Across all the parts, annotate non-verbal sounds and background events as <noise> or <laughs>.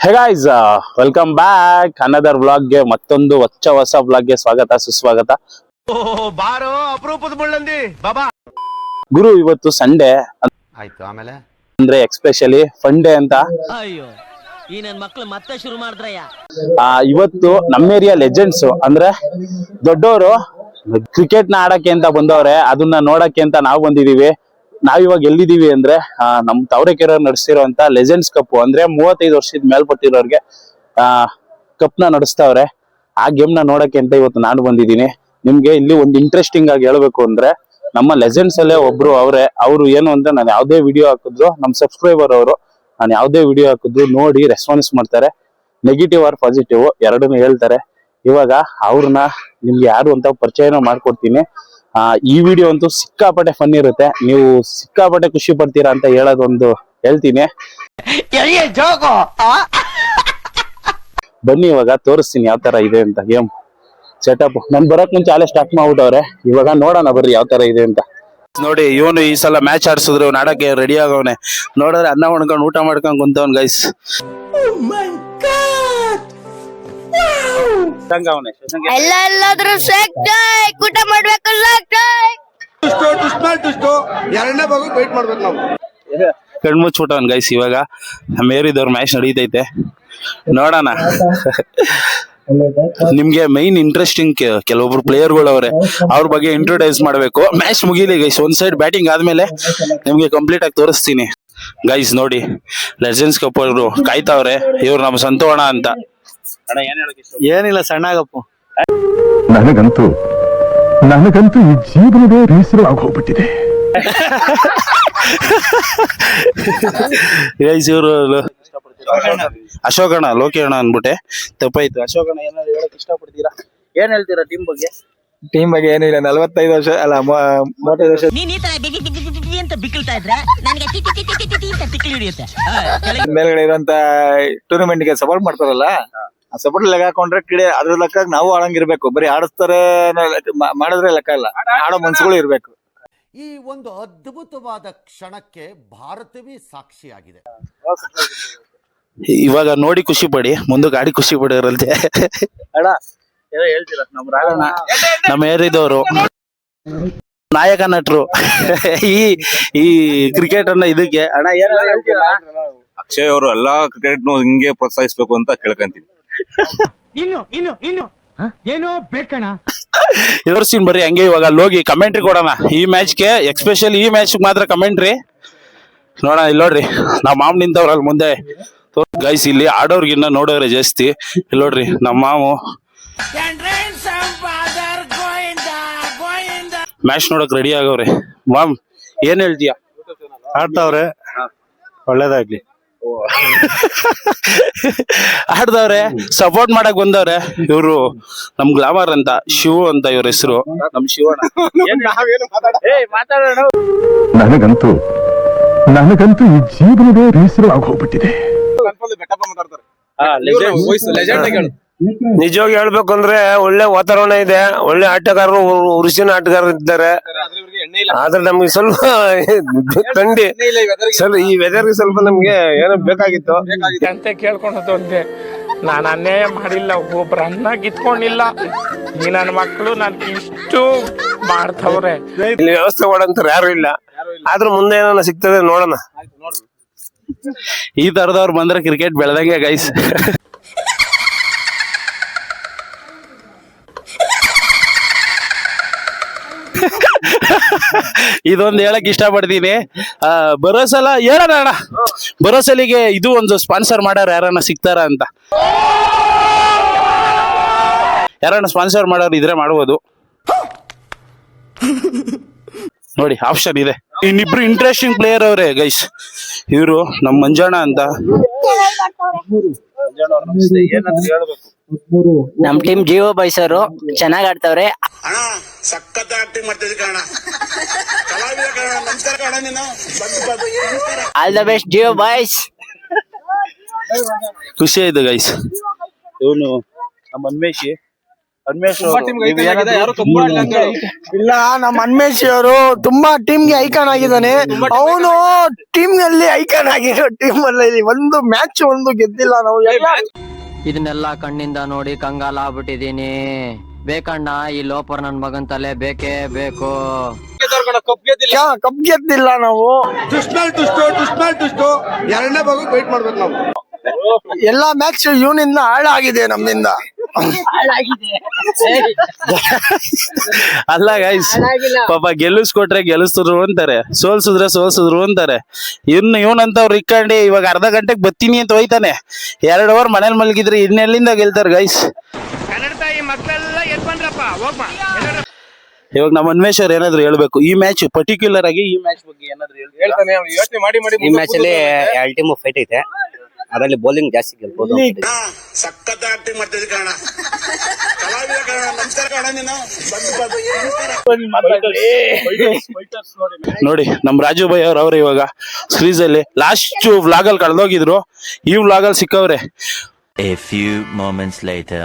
ಹೇ guys welcome back ಅನದರ್ಗೆ ಮತ್ತೊಂದು ಹೊಚ್ಚ ಹೊಸ ಗೆ ಸ್ವಾಗತ ಸುಸ್ವಾಗತ. ಬಾರೋ ಅಪರೂಪದ ಮುಳ್ಳಂದಿ. ಬಾಬಾ. ಗುರು ಇವತ್ತು ಸಂಡೇ ಆಯ್ತು ಆಮೇಲೆ? ಅಂದ್ರೆ ಎಕ್ಸ್ಪೆಷಲಿ ಫನ್ ಡೇ ಅಂತ. ಅಯ್ಯೋ ಈ ನನ್ ಮಕ್ಳು ಮತ್ತೆ ಶುರು ಮಾಡಿದ್ರಯ್ಯ. ಆ, ಇವತ್ತು ನಮ್ಮ ಏರಿಯಾ ಲೆಜೆಂಡ್ಸ್ ಅಂದ್ರೆ ದೊಡ್ಡವರು ಕ್ರಿಕೆಟ್ನ ಆಡಕ್ಕೆ ಅಂತ ಬಂದವ್ರೆ ಅದನ್ನ ನೋಡಕ್ಕೆ ಅಂತ ನಾವು ಬಂದಿದೀವಿ. ನಾವ್ ಎಲ್ಲಿದ್ದೀವಿ ಅಂದ್ರೆ ನಮ್ಮ ನಮ್ ತಾವರೆಕೆರೆ ನಡೆಸಿರೋಂತ ಲೆಜೆಂಡ್ಸ್ ಕಪ್ ಅಂದ್ರೆ ಮೂವತ್ತೈದು ವರ್ಷದ ಮೇಲ್ಪಟ್ಟಿರೋರ್ಗೆ, ಆ ಕಪ್ನ ನಡೆಸ್ತಾವ್ರೆ. ಆ ಗೇಮ್ನ ನೋಡಕ್ಕೆ ಅಂತ ಇವತ್ತು ನಾನು ಬಂದಿದ್ದೀನಿ. ನಿಮ್ಗೆ ಇಲ್ಲಿ ಒಂದು ಇಂಟ್ರೆಸ್ಟಿಂಗ್ ಆಗಿ ಹೇಳ್ಬೇಕು ಅಂದ್ರೆ, ನಮ್ಮ ಲೆಜೆಂಡ್ಸ್ ಅಲ್ಲೇ ಒಬ್ರು ಅವ್ರೆ, ಅವ್ರು ಏನು ಅಂದ್ರೆ ನಾನು ಯಾವ್ದೇ ವಿಡಿಯೋ ಹಾಕಿದ್ರು, ನಮ್ ಸಬ್ಸ್ಕ್ರೈಬರ್ ಅವರು, ನಾನು ಯಾವ್ದೇ ವಿಡಿಯೋ ಹಾಕಿದ್ರು ನೋಡಿ ರೆಸ್ಪಾನ್ಸ್ ಮಾಡ್ತಾರೆ. ನೆಗೆಟಿವ್ ಆರ್ ಪಾಸಿಟಿವ್ ಎರಡನ್ನೂ ಹೇಳ್ತಾರೆ. ಇವಾಗ ಅವ್ರನ್ನ ನಿಮ್ಗೆ ಯಾರು ಅಂತ ಪರಿಚಯನ ಮಾಡ್ಕೊಡ್ತೀನಿ. ಆ ಈ ವಿಡಿಯೋ ಅಂತೂ ಸಿಕ್ಕಾಪಟ್ಟೆ ಫನ್ ಇರುತ್ತೆ. ನೀವು ಸಿಕ್ಕಾಪಟ್ಟೆ ಖುಷಿ ಪಡ್ತೀರಾ ಅಂತ ಹೇಳೋದೊಂದು ಹೇಳ್ತೀನಿ. ಬನ್ನಿ ಇವಾಗ ತೋರಿಸ್ತೀನಿ ಯಾವ ತರ ಇದೆ ಅಂತ. ಗೇಮ್ ಸೆಟಪ್ ನಾನು ಬರೋಕ್ ಮುಂಚೆ ಅಲ್ಲೇ ಸ್ಟಾರ್ಟ್ ಮಾಡ್ಬಿಟ್ಟವ್ರೆ. ಇವಾಗ ನೋಡೋಣ ಬರ್ರಿ ಯಾವ ತರ ಇದೆ ಅಂತ. ನೋಡಿ ಇವನು ಈ ಸಲ ಮ್ಯಾಚ್ ಆಡ್ಸಿದ್ರು ನಾಡಕ್ಕೆ ರೆಡಿ ಆಗವನೆ. ನೋಡಿದ್ರೆ ಅನ್ನ ಹೊಣ್ಕೊಂಡು ಊಟ ಮಾಡ್ಕೊಂಡು ಕುಂತವನ್ ಗೈಸ್ ಅವನೇ. ಎಲ್ಲ ಎಲ್ಲಾದ್ರೂ ಸಾಕ್ತಾಯ್ ಊಟ ಮಾಡ್ಬೇಕು ಸಾಕ್ತಾಯ್ ಎರಡನೇ ಭಾಗ ವೇಟ್ ಮಾಡ್ಬೇಕು ನಾವು. ಕಣ್ಮುಚ್ಬಿಟ್ಟವನ್ ಗೈಸ್ ಇವಾಗ ಮೇರಿದವ್ರ ಮ್ಯಾಚ್ ನಡೀತೈತೆ. ನೋಡೋಣ. ನಿಮ್ಗೆ ಮೈನ್ ಇಂಟ್ರೆಸ್ಟಿಂಗ್ ಕೆಲವೊಬ್ರು ಪ್ಲೇಯರ್ಗಳು ಅವ್ರೆ. ಅವ್ರ ಬಗ್ಗೆ ಇಂಟ್ರೊಡ್ಯೂಸ್ ಮಾಡ್ಬೇಕು. ಮ್ಯಾಚ್ ಮುಗಿಲಿ ಗೈಸ್ ಒಂದ್ ಸೈಡ್ ಬ್ಯಾಟಿಂಗ್ ಆದ್ಮೇಲೆ ನಿಮ್ಗೆ ಕಂಪ್ಲೀಟ್ ಆಗಿ ತೋರಿಸ್ತೀನಿ. ಗೈಸ್ ನೋಡಿ ಲೆಜೆನ್ಸ್ ಕಪ್ ಅವರು ಕಾಯ್ತಾವ್ರೆ. ಇವ್ರು ನಮ್ಮ ಸಂತೋಣ ಅಂತ. ಏನಿಲ್ಲ ಸಣ್ಣಗಪ್ಪು. ನನಗಂತೂ ನನಗಂತೂ ಈ ಜೀವನವೇ ರೀಸರು ಹೋಗ್ಬಿಟ್ಟಿದೆ. <laughs> ಗೈಸ್ ಇವರು ಅಶೋಕಣ್ಣ. ಲೋಕೇಣ ಅನ್ಬಿಟ್ಟೆ ತಪ್ಪಾಯ್ತು. ಅಶೋಕಣ್ಣ ಏನಾದ್ರು ಹೇಳಕ್ ಇಷ್ಟಪಡ್ತೀರಾ? ಏನ್ ಹೇಳ್ತೀರಾ ಟೀಮ್ ಬಗ್ಗೆ? ಟೀಮ್ ಬಗ್ಗೆ ಏನಿಲ್ಲ ನಲವತ್ತೈದು ವರ್ಷ ಅಲ್ಲ ಮೂವತ್ತೈದು ವರ್ಷ. ನೀನ್ ಈ ತರ ಬಿಗಿ ಬಿಗಿ ಬಿಗಿ ಬಿಗಿ ಅಂತ ಬಿಕ್ಕಳ್ತಾ ಇದ್ರೆ? ನನಗೆ ಟಿ ಟಿ ಟಿ ಟಿ ಟಿ ಟಿ ಅಂತ ತಿಕ್ಕಿ ಹಿಡಿಯುತ್ತೆ. ಮೇಲ್ಗಡೆ ಇರುವಂತ ಟೂರ್ನಮೆಂಟ್ಗೆ ಸಪೋರ್ಟ್ ಮಾಡ್ತಾರಲ್ಲ? ಸಪೋರ್ಟ್ ಲೆಕ್ಕ ಹಾಕೊಂಡ್ರೆ ಕ್ರೀಡೆ ಅದ್ರ ಲೆಕ್ಕ ನಾವು ಆಡಂಗಿರ್ಬೇಕು ಬರೀ ಆಡಿಸ್ತಾರೆ ಮಾಡಿದ್ರೆ ಲೆಕ್ಕ ಇಲ್ಲ. ಆಡೋ ಮನ್ಸುಗಳು ಇರ್ಬೇಕು. ಈ ಒಂದು ಅದ್ಭುತವಾದ ಕ್ಷಣಕ್ಕೆ ಭಾರತವೇ ಸಾಕ್ಷಿಯಾಗಿದೆ. ಇವಾಗ ನೋಡಿ ಖುಷಿ ಪಡಿ ಮುಂದೆ ಗಾಡಿ ಖುಷಿ ಪಡಿರಲ್ತೆ ಅಣ್ಣ ಏನೋ ಹೇಳ್ತೀರಾ? ನಮ್ ರಾಘಣ್ಣ ನಮ್ಮ ಏರಿದವರು ನಾಯಕ ನಟರು. ಈ ಈ ಕ್ರಿಕೆಟ್ ಅನ್ನ ಇದಕ್ಕೆ. ಅಣ್ಣ ಏನ್ ಹೇಳ್ತೀರಾ? ಅಕ್ಷಯ್ ಅವರು ಎಲ್ಲಾ ಕ್ರಿಕೆಟ್ ಹಿಂಗೆ ಪ್ರೋತ್ಸಾಹಿಸ್ಬೇಕು ಅಂತ ಕೇಳ್ಕೊಂತೀನಿ. ಎದುರ್ಸ್ತೀನಿ ಬರ್ರಿ ಹಂಗೆ ಇವಾಗ ಅಲ್ಲಿ ಹೋಗಿ ಕಮೆಂಟ್ರಿ ಕೊಡೋಣ. ಈ ಮ್ಯಾಚ್ಗೆ ಎಕ್ಸ್ಪೆಷಲಿ ಈ ಮ್ಯಾಚ್ ಮಾತ್ರ ಕಮೆಂಟ್ರಿ ನೋಡೋಣ ಇಲ್ಲಿ ನೋಡ್ರಿ ನಾವ್ ಮಾಮ್ ನಿಂತವ್ರಲ್ಲ ಮುಂದೆ. ಗೈಸ್ ಇಲ್ಲಿ ಆಡೋರ್ಗಿನ್ನ ನೋಡೋರೆ ಜಾಸ್ತಿ. ಇಲ್ಲಿ ನೋಡ್ರಿ ನಮ್ಮ ಮಾವು ಮ್ಯಾಚ್ ನೋಡಕ್ ರೆಡಿ ಆಗವ್ರಿ. ಮಾಮ್ ಏನ್ ಹೇಳ್ತೀಯ? ಆಡ್ತಾವ್ರೆ. ಒಳ್ಳೇದಾಗ್ಲಿ. <laughs> ಆಡ್ದವ್ರೆ ಸಪೋರ್ಟ್ ಮಾಡಕ್ ಬಂದವ್ರೆ ಇವ್ರು ನಮ್ ಗ್ಲಾಮರ್ ಅಂತ ಶಿವ ಅಂತ ಇವ್ರ ಹೆಸರು. ನಮ್ ಶಿವಣ್ಣ. ನನಗಂತೂ ನನಗಂತೂ ಈ ಜೀವನವೇ ಬೇಸರವಾಗಿ ಹೋಗ್ಬಿಟ್ಟಿದೆ. ನಿಜವಾಗಿ ಹೇಳ್ಬೇಕು ಅಂದ್ರೆ ಒಳ್ಳೆ ವಾತಾವರಣ ಇದೆ ಒಳ್ಳೆ ಆಟಗಾರರು ಉರುಸಿನ ಆಟಗಾರರು ಇದ್ದಾರೆ. ಆದ್ರೆ ನಮ್ಗೆ ಸ್ವಲ್ಪ ಥಂಡಿ. ಸ್ವಲ್ಪ ಈ ವೆದರ್ಗೆ ಸ್ವಲ್ಪ ನಮ್ಗೆ ಏನೋ ಬೇಕಾಗಿತ್ತು. ಅಂತ ಕೇಳ್ಕೊಂಡು ನಾನು ಅನ್ಯಾಯ ಮಾಡಿಲ್ಲ ಒಬ್ಬೊಬ್ರು ಅನ್ನ ಕಿತ್ಕೊಂಡಿಲ್ಲ. ಈ ನನ್ನ ಮಕ್ಕಳು ನನ್ಗೆ ಇಷ್ಟು ಮಾಡ್ತವ್ರೆ. ಇಲ್ಲಿ ವ್ಯವಸ್ಥೆ ಕೊಡಂತ ಯಾರು ಇಲ್ಲ. ಆದ್ರೂ ಮುಂದೆ ಏನೋ ಸಿಗ್ತದೆ ನೋಡೋಣ. ಈ ತರದವ್ರು ಬಂದ್ರೆ ಕ್ರಿಕೆಟ್ ಬೆಳೆದಂಗೆ ಗೈಸ್ ಇದೊಂದು ಹೇಳಕ್ ಇಷ್ಟಪಡ್ತೀನಿ. ಆ, ಬರೋ ಸಲ ಹೇಳೋಣ ಅಣ್ಣ. ಬರೋ ಇದು ಒಂದು ಸ್ಪಾನ್ಸರ್ ಮಾಡೋರು ಯಾರನ್ನ ಸಿಗ್ತಾರ ಅಂತ. ಯಾರನ್ನ ಸ್ಪಾನ್ಸರ್ ಮಾಡೋರು ಇದ್ರೆ ಮಾಡ್ಬೋದು. ನೋಡಿ ಆಪ್ಷನ್ ಇದೆ. ಇನ್ನಿಬ್ರು ಇಂಟ್ರೆಸ್ಟಿಂಗ್ ಪ್ಲೇಯರ್ ಅವರೇ ಗೈಸ್ ಇವರು ನಮ್ ಮಂಜಣ್ಣ ಅಂತ. ನಮ್ ಟೀಮ್ ಜೀವ ಬಯಸೋರು ಚೆನ್ನಾಗ್ ಆಡ್ತಾವ್ರೆ. ಸಖತ್ ಆಕ್ಟಿಂಗ್ ಮಾಡ್ತಿದ್ದೆ ಕಣ ಕಲಾವಿದ ಕಣ ನಮಸ್ಕಾರ ಕಣ ನೀನು. ಆಲ್ ದ ಬೆಸ್ಟ್ ಜೀವ ಬಾಯ್ಸ್ ಖುಷಿ ಆಯ್ತು ಗೈಸ್ ಇವನು ನಮ್ಮ ಅನ್ವೇಷಿ. ಇಲ್ಲ ನಮ್ ಅನ್ಮೇಶ್ ಅವರು ತುಂಬಾ ಟೀಮ್ಗೆ ಐಕಾನ್ ಆಗಿದ್ದಾನೆ. ಅವನು ಟೀಮ್ನಲ್ಲಿ ಐಕಾನ್ ಆಗಿರೋ ಟೀಮ್ ಅಲ್ಲಿ ಒಂದು ಮ್ಯಾಚ್ ಒಂದು ಗೆದ್ದಿಲ್ಲ ನಾವು. ಇದನ್ನೆಲ್ಲ ಕಣ್ಣಿಂದ ನೋಡಿ ಕಂಗಾಲ ಆಗ್ಬಿಟ್ಟಿದೀನಿ ಬೇಕಣ್ಣ ಈ ಲೋಪರ್ ನನ್ ಮಗನ್ ತಲೆ ಬೇಕೇ ಬೇಕು. ಕಪ್ ಗೆದ್ದಿಲ್ಲ. ನಾವು. ಎಲ್ಲಾ ಮ್ಯಾಚ್ ಇವನಿಂದ ಹಾಳಾಗಿದೆ ನಮ್ಮಿಂದ ಅಲ್ಲ ಗೈಸ್ ಪಾಪ ಗೆಲ್ಲಿಸ್ಕೊಟ್ರೆ ಗೆಲ್ಲಿಸಿದ್ರು ಅಂತಾರೆ. ಸೋಲ್ಸಿದ್ರೆ ಸೋಲ್ಸಿದ್ರು ಅಂತಾರೆ. ಇನ್ನು ಇವನಂತವ್ರು ಇಕ್ಕಂಡಿ ಇವಾಗ ಅರ್ಧ ಗಂಟೆಗೆ ಬತ್ತೀನಿ ಅಂತ ಹೋಯ್ತಾನೆ. ಎರಡು ಅವರ್ ಮನೇಲಿ ಮಲಗಿದ್ರೆ ಇನ್ನೆಲ್ಲಿಂದ ಗೆಲ್ತಾರೆ ಗೈಸ್ ಇವಾಗ ನಮ್ಮ ಅನ್ವೇಷರ್ ಏನಾದ್ರು ಹೇಳ್ಬೇಕು? ಈ ಮ್ಯಾಚ್ ಪರ್ಟಿಕ್ಯುಲರ್ ಆಗಿ ಈ ಮ್ಯಾಚ್ ಬಗ್ಗೆ ಏನಾದ್ರು ಹೇಳ್ಬೇಕು ಈ ಮ್ಯಾಚ್ ಅಲ್ಲಿ ಎರಡು ಟೀಮ್ ಫೈಟ್ ಐತೆ. ಅದರಲ್ಲಿ ಬೌಲಿಂಗ್ ಜಾಸ್ತಿ ಗೆಲ್ಬಹುದು ಅಣ್ಣ ಸಖತ್ ಆಕ್ಟಿಂಗ್ ಮಾಡ್ತಿದ್ದೆ ಕಣ. ಕಲಾವಿದ ಕಣ ನಮಸ್ಕಾರ ಕಣ ನೀನು. ಬಂದು ಬಂದು ನೋಡಿ. ನಮ್ ರಾಜು ಭಾಯ್ ಅವ್ರ ಅವ್ರ ಇವಾಗ ಸೀರೀಸ್ ಅಲ್ಲಿ ಲಾಸ್ಟ್ ವ್ಲಾಗ್ ಅಲ್ಲಿ ಕಳ್ದೋಗಿದ್ರು. ಈ ವ್ಲಾಗ್ ಅಲ್ಲಿ ಸಿಕ್ಕವ್ರೆ. A few moments later.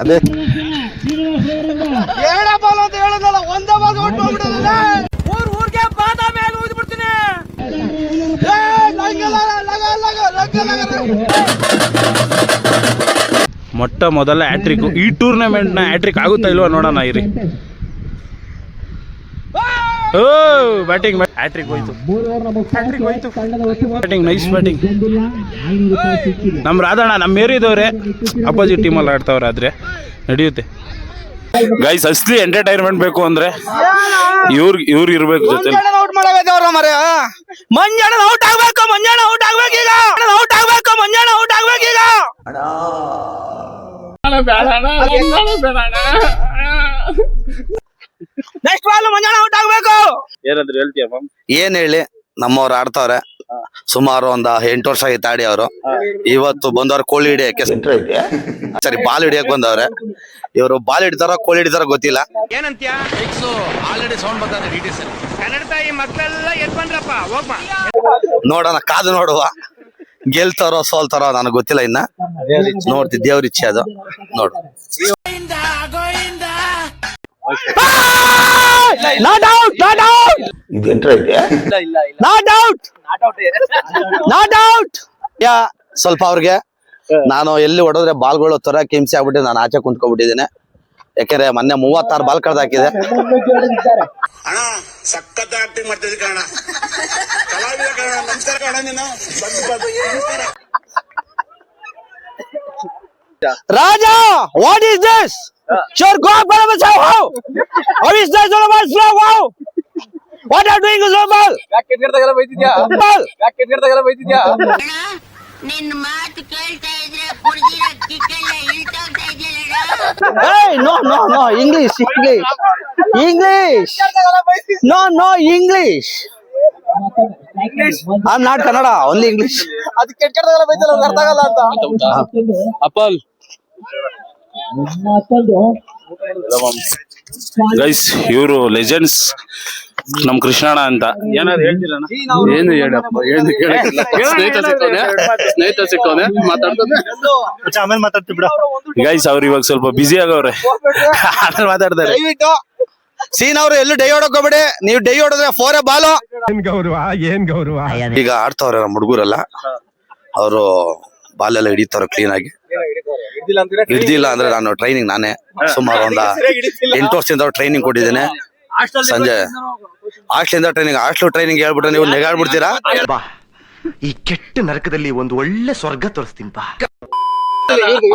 ಅದೇ ಮೊಟ್ಟ ಮೊದಲ ಹ್ಯಾಟ್ರಿಕ್ ಈ ಟೂರ್ನಮೆಂಟ್ನ ಹ್ಯಾಟ್ರಿಕ್ ಆಗುತ್ತಾ ಇಲ್ವಾ ನೋಡೋಣ ಇರಿ. ಓ ಬ್ಯಾಟಿಂಗ್ ಹ್ಯಾಟ್ರಿಕ್ ಹೋಯ್ತು. ಬ್ಯಾಟಿಂಗ್ ನೈಸ್ ಬ್ಯಾಟಿಂಗ್ ನಮ್ ರಾಧಣ್ಣ ನಮ್ಮ ಏರಿಯಾದವ್ರೆ ಅಪೋಸಿಟ್ ಟೀಮಲ್ಲಿ ಆಡ್ತಾವ್ರೆ ಆದ್ರೆ ನಡೆಯುತ್ತೆ. ಗೈಸ್ ಅಸ್ಲಿ ಎಂಟರ್ಟೈನ್ಮೆಂಟ್ ಬೇಕು ಅಂದ್ರೆ ಇವ್ರ ಇವ್ರು ಇರ್ಬೇಕು ಜೊತೆ ಔಟ್ ಮಾಡಬೇಕು ಮರ ಮಂಜಾಣ ಔಟ್ ಆಗ್ಬೇಕು ಮಂಜಾಣ ಔಟ್ ಆಗ್ಬೇಕು ಈಗ. ಔಟ್ ಆಗ್ಬೇಕು ಮಂಜಾಣ ಔಟ್ ಆಗ್ಬೇಕು ಈಗ. ನೆಕ್ಸ್ಟ್ ಬಾಲ್ ಮಂಜಾಣ ಔಟ್ ಆಗ್ಬೇಕು. ಏನಾದ್ರು ಹೇಳ್ತೀಯ ಏನ್ ಹೇಳಿ ನಮ್ಮವ್ರು ಆಡ್ತಾವ್ರೆ. ಸುಮಾರು ಒಂದ ಎಂಟು ವರ್ಷ ಆಗಿತ್ತು ಆಡಿ ಅವರು. ಇವತ್ತು ಬಂದವ್ರ ಕೋಳಿ ಹಿಡಿಯಕ್ಕೆ ಸರಿ ಬಾಲ್ ಹಿಡಿಯಕ್ ಬಂದವ್ರೆ. ಇವರು ಬಾಲ್ ಹಿಡಿತಾರ ಕೋಳಿ ಹಿಡಿತಾರ ಗೊತ್ತಿಲ್ಲ. ನೋಡೋಣ ಕಾದು ನೋಡುವ. ಗೆಲ್ತಾರೋ ಸೋಲ್ತಾರೋ ನನಗೆ ಗೊತ್ತಿಲ್ಲ ಇನ್ನ. ನೋಡ್ತಿ ದೇವ್ರ ಇಚ್ಛೆ ಅದು. ನೋಡು. Not out not out not out not out ಯಾ ಸ್ವಲ್ಪ ಅವ್ರಿಗೆ ನಾನು ಎಲ್ಲಿ ಹೊಡೆದ್ರೆ ಬಾಲ್ಗಳು ತೊರಕ್ ಕಿಮ್ಸಿ ಆಗ್ಬಿಟ್ಟು ನಾನು ಆಚೆ ಕುಂತ್ಕೊಂಡ್ಬಿಟ್ಟಿದ್ದೀನಿ. ಯಾಕೆಂದ್ರೆ ಮೊನ್ನೆ ಮೂವತ್ತಾರು ಬಾಲ್ ಕಳ್ದಾಕಿದೆ ಅಣ್ಣ ಸಖತ್ ಆಕ್ಟಿಂಗ್ ಮಾಡ್ತಿದ್ದೆ ಕಣ ಕಲಾವಿದ ಕಣ ನಮಸ್ಕಾರ ಕಣ ನೀನು. ರಾಜಾ ವಾಟ್ ನಮಸ್ಕಾರ. Raja, what is this? Sure, go up, Bala Sahib, how? How is this all about how? What are you doing, ball? Ball. ನಿನ್ ಮಾತು ಕೇಳ್ತಾ ಇದ್ರೆ ಕುಡ್ದಿರೋ ಕಿಕ್ಕೆಲ್ಲ ಇಳ್ತೋಗ್ತಾ ಇದೆಯಲ್ಲ Hey, no, no, no, English, English. English. No, no, English. I'm not Kannada, only English. ಅಪಲ್ guys ಇವರು legends ನಮ್ ಕೃಷ್ಣಣ್ಣ ಅಂತ. ಏನಾದ್ರು ಹೇಳ್ತಿಲ್ಲ ಏನು ಹೇಳಪ್ಪ ಏನು ಸ್ನೇಹಿತ ಮಾತಾಡ್ತಾನೆ? ಆಮೇಲೆ ಮಾತಾಡ್ತಿ ಬಿಡ. ಗೈಸ್ ಅವ್ರು ಇವಾಗ ಸ್ವಲ್ಪ ಬ್ಯುಸಿ ಆಗವ್ರೆ. ಆಮೇಲೆ ಮಾತಾಡ್ತಾರೆ. ಸೀನ್ ಅವ್ರು ಎಲ್ಲೂ ಡೈ ಹೊಡಕ್ ಹೋಗ್ಬೇಡಿ. ನೀವು ಡೈ ಹೊಡೆದ್ರೆ ಫೋರ್ ಬಾಲು ಏನ್ ಗೌರವ ಏನ್ ಗೌರವ? ಈಗ ಆಡ್ತಾವ್ರೆ ನಮ್ಮ ಹುಡುಗರೆಲ್ಲ. ಅವರು ಬಾಲೆಲ್ಲ ಹಿಡಿತಾರ ಕ್ಲೀನ್ ಆಗಿ. ಹಿಡ್ದಿಲ್ಲ ಅಂದ್ರೆ ನಾನು ಟ್ರೈನಿಂಗ್ ನಾನೇ ಸುಮಾರು ಒಂದ ಎಂಟು ವರ್ಷದಿಂದ ಟ್ರೈನಿಂಗ್ ಕೊಟ್ಟಿದ್ದೇನೆ. ಸಂಜೆ. ಹಾಸ್ಟ್ಲಿಂದ ಟ್ರೈನಿಂಗ್ ಹಾಸ್ಟೆಲ್ ಟ್ರೈನಿಂಗ್ ಹೇಳ್ಬಿಟ್ರೆ ನೀವು ನೆಗಾಡ್ಬಿಡ್ತೀರಾ? ಈ ಕೆಟ್ಟ ನರಕದಲ್ಲಿ ಒಂದು ಒಳ್ಳೆ ಸ್ವರ್ಗ ತೋರಿಸ್ತೀನಿ ಬಾ.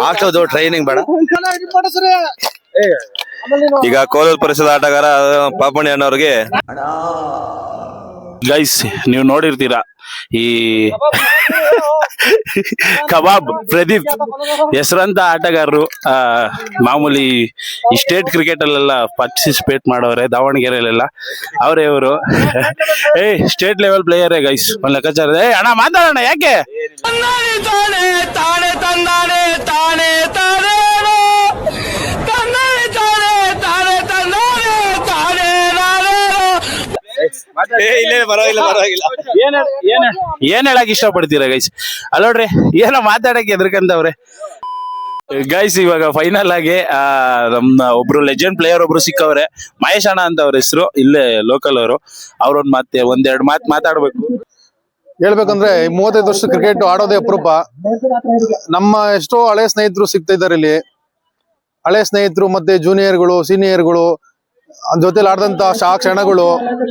ಹಾಸ್ಟ್ಲದು ಟ್ರೈನಿಂಗ್ ಬೇಡ. ಈಗ ಕೋಲಾರ ಪರಿಸರದ ಆಟಗಾರ ಪಾಪಣ್ಣ ಅಣ್ಣವ್ರಿಗೆ ಗೈಸ್ ನೀವು ನೋಡಿರ್ತೀರಾ ಈ <laughs> ಕಬಾಬ್ ಪ್ರದೀಪ್ ಹೆಸರಂತ ಆಟಗಾರರು ಆ, ಮಾಮೂಲಿ ಈ ಸ್ಟೇಟ್ ಕ್ರಿಕೆಟ್ ಅಲ್ಲೆಲ್ಲ ಪಾರ್ಟಿಸಿಪೇಟ್ ಮಾಡೋರೆ ದಾವಣಗೆರೆಯಲ್ಲೆಲ್ಲ. ಅವರೇ ಇವರು. <laughs> ಏ ಸ್ಟೇಟ್ ಲೆವೆಲ್ ಪ್ಲೇಯರೇ ಗೈಸ್ ಒಂದ್ ಲೆಕ್ಕಾಚಾರ ಏ ಅಣ್ಣ ಮಾತಾಡೋಣ ಯಾಕೆ? ಏನ್ ಏನ್ ಏನ್ ಹೇಳಕ್ ಇಷ್ಟಪಡ್ತೀರಾ ಗೈಸ್ ಅಲ್ಲೋಡ್ರಿ ಏನೋ ಮಾತಾಡಕ್ ಎದ್ರಕಂತವ್ರೆ ಗೈಸ್ ಇವಾಗ ಫೈನಲ್ ಆಗಿ ಆ ನಮ್ಮ ಒಬ್ರು ಲೆಜೆಂಡ್ ಪ್ಲೇಯರ್ ಒಬ್ರು ಸಿಕ್ಕವ್ರೆ. ಮಹೇಶ್ ಅಣ್ಣ ಅಂತ ಅವ್ರ ಹೆಸರು ಇಲ್ಲೇ ಲೋಕಲ್ ಅವರು. ಅವ್ರೊಂದ್ ಮತ್ತೆ ಒಂದೆರಡು ಮಾತು ಮಾತಾಡ್ಬೇಕು. ಹೇಳ್ಬೇಕಂದ್ರೆ ಈ ಮೂವತ್ತೈದು ವರ್ಷ ಕ್ರಿಕೆಟ್ ಆಡೋದೇ ಅಪರೂಪ. ನಮ್ಮ ಎಷ್ಟೋ ಹಳೆ ಸ್ನೇಹಿತರು ಸಿಗ್ತಾ ಇದ್ದಾರೆ ಇಲ್ಲಿ. ಹಳೆ ಸ್ನೇಹಿತರು ಮತ್ತೆ ಜೂನಿಯರ್ಗಳು ಸೀನಿಯರ್ಗಳು ಜೊತೆಲಿ ಆಡಿದಂತ ಶಾ ಕ್ಷಣಗಳು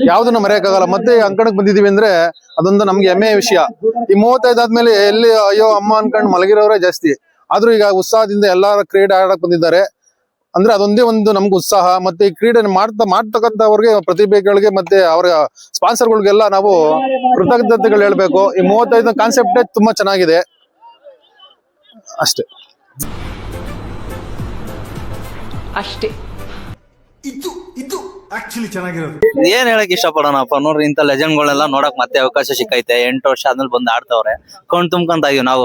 ಯಾವ್ದನ್ನ ಮರೆಯಕ್ಕಾಗಲ್ಲ. ಮತ್ತೆ ಅಂಕಣಕ್ಕೆ ಬಂದಿದೀವಿ ಅಂದ್ರೆ ಅದೊಂದು ನಮ್ಗೆ ಹೆಮ್ಮೆಯ ವಿಷಯ. ಈ ಮೂವತ್ತೈದು ಆದ್ಮೇಲೆ ಎಲ್ಲಿ ಅಯ್ಯೋ ಅಮ್ಮ ಅನ್ಕೊಂಡ್ ಮಲಗಿರೋರೇ ಜಾಸ್ತಿ. ಆದ್ರೂ ಈಗ ಉತ್ಸಾಹದಿಂದ ಎಲ್ಲಾರ ಕ್ರೀಡೆ ಆಡಕ್ ಬಂದಿದ್ದಾರೆ. ಅಂದ್ರೆ ಅದೊಂದೇ ಒಂದು ನಮ್ಗೆ ಉತ್ಸಾಹ. ಮತ್ತೆ ಈ ಕ್ರೀಡೆ ಮಾಡ್ತಾ ಮಾಡ್ತಕ್ಕಂಥವ್ರಿಗೆ ಪ್ರತಿಭೆಗಳಿಗೆ ಮತ್ತೆ ಅವರ ಸ್ಪಾನ್ಸರ್ಗಳಿಗೆಲ್ಲ ನಾವು ಕೃತಜ್ಞತೆಗಳು ಹೇಳ್ಬೇಕು. ಈ ಮೂವತ್ತೈದು ಕಾನ್ಸೆಪ್ಟ್ ತುಂಬಾ ಚೆನ್ನಾಗಿದೆ. ಅಷ್ಟೇ. ಅಷ್ಟೇ. ಏನ್ ಹೇಳಕ್ ಇಷ್ಟಪಡೋಣಪ್ಪ? ನೋಡ್ರಿ ಇಂತ ಲೆಜೆಂಡ್ಗಳೆಲ್ಲ ನೋಡಕ್ ಮತ್ತೆ ಅವಕಾಶ ಸಿಕ್ಕೈತೆ. ಎಂಟು ವರ್ಷ ಆದ್ಮೇಲೆ ಬಂದು ಆಡ್ತಾವ್ರೆ. ಕಣ್ ತುಂಬ್ಕೊಂತ ಇದೀವಿ ನಾವು